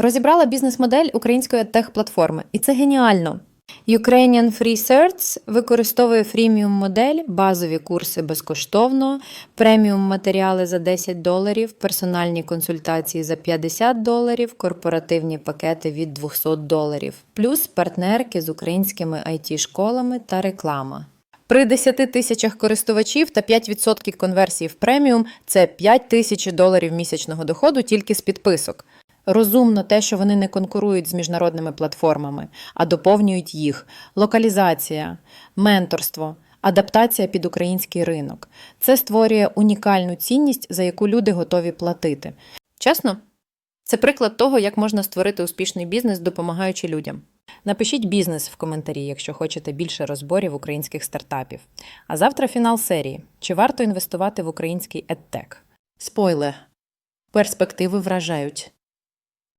Розібрала бізнес-модель української тех-платформи, і це геніально. Ukrainian Free Certs використовує фріміум модель, базові курси безкоштовно, преміум матеріали за 10 доларів, персональні консультації за 50 доларів, корпоративні пакети від 200 доларів, плюс партнерки з українськими IT-школами та реклама. При 10 тисячах користувачів та 5% конверсії в преміум це 5 тисяч доларів місячного доходу тільки з підписок. Розумно те, що вони не конкурують з міжнародними платформами, а доповнюють їх. Локалізація, менторство, адаптація під український ринок. Це створює унікальну цінність, за яку люди готові платити. Чесно, це приклад того, як можна створити успішний бізнес, допомагаючи людям. Напишіть бізнес в коментарі, якщо хочете більше розборів українських стартапів. А завтра фінал серії. Чи варто інвестувати в український едтек? Спойлер. Перспективи вражають.